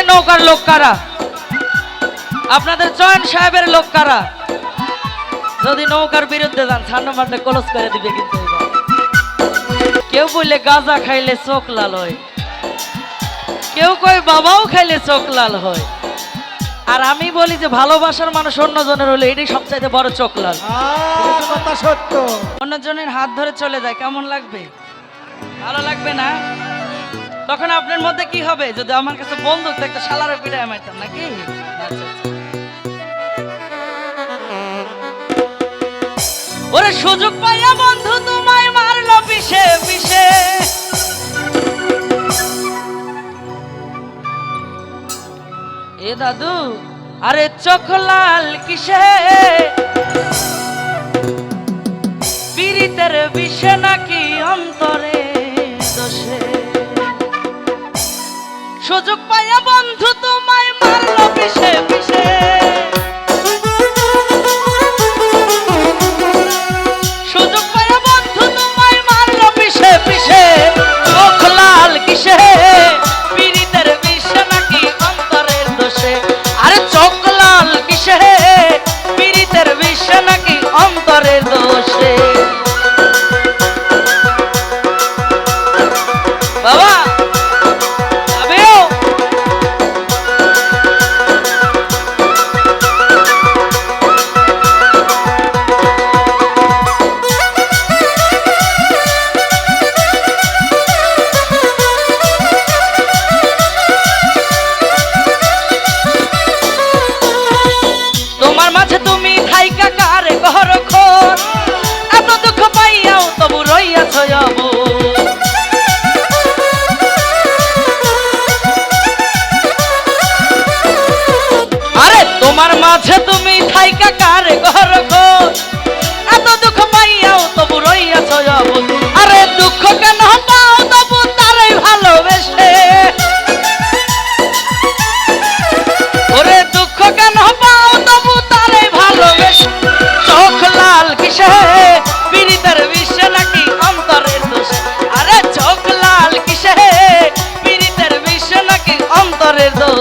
এখানে নৌকার লোক কারা? আপনাদের চয়ন সাহেবের লোক কারা? যদি নৌকার বিরুদ্ধে যান ছান্ন মারলে কলস করে দিবে কিন্তু কেউ বললে গাঁজা খাইলে চোখ লাল হয়। কেউ কয় বাবাও খাইলে চোখ লাল হয়। আর আমি বলি যে ভালোবাসার মানুষ অন্যজনের হলে এটাই সবচাইতে বড় চোখ লাল। সত্য। অন্যজনের হাত ধরে চলে যায় কেমন লাগবে? ভালো লাগবে না? তখন আপনার মধ্যে কি হবে? যদি আমার কাছে বন্দুক থাকতো শালারে পিড়ায় মারতাম নাকি? আচ্ছা, আচ্ছা। ওরে সুযোগ পাইয়া বন্ধু তোমায় মারলো পিছে পিছে এ দাদু আরে চোখ লাল কিসে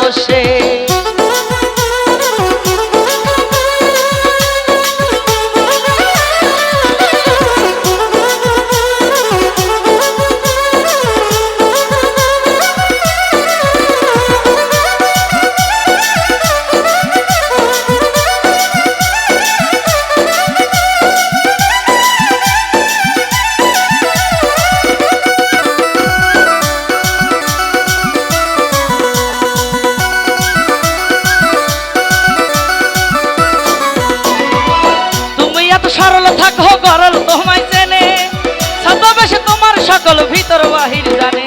বসে সকল ভিতর বাহির জানে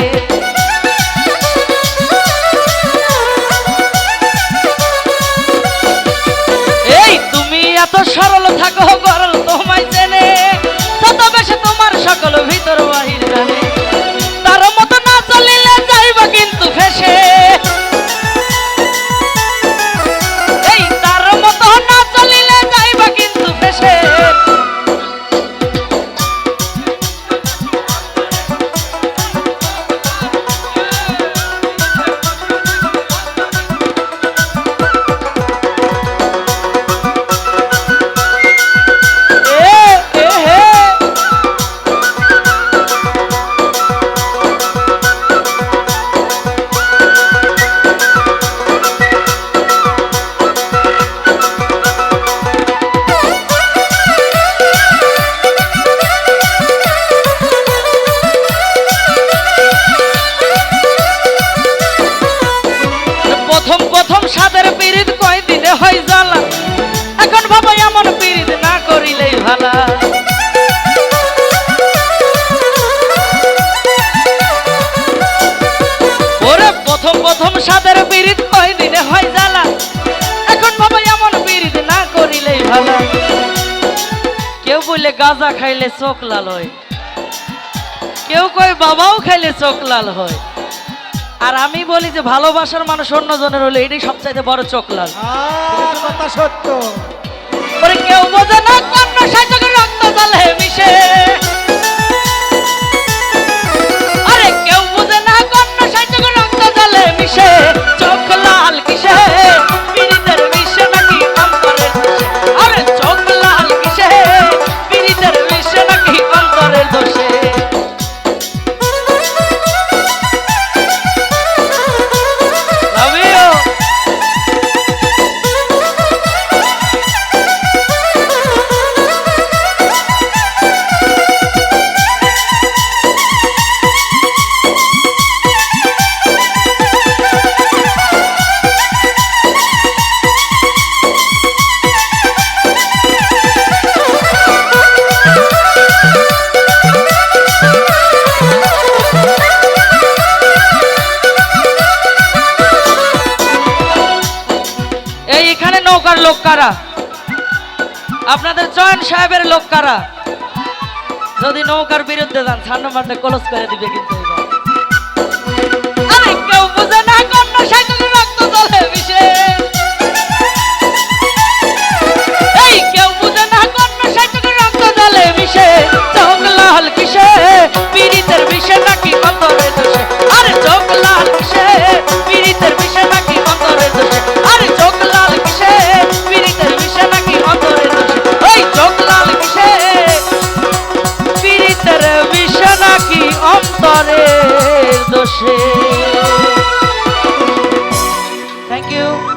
বললে গাঁজা খাইলে চোখ লাল হয়। কেউ কয়, বাবাও খাইলে চোখ লাল হয়। আর আমি বলি যে, ভালোবাসার মানুষ অন্যজনের হলে এটাই সবচাইতে বড় চোখ লাল। সত্য। লোক কারা? আপনাদের জয়েন্ট সাহেবের লোক কারা? যদি নৌকার বিরুদ্ধে যান ছান্ন মারতে কলস করে দিবে কিন্তু কেউ you.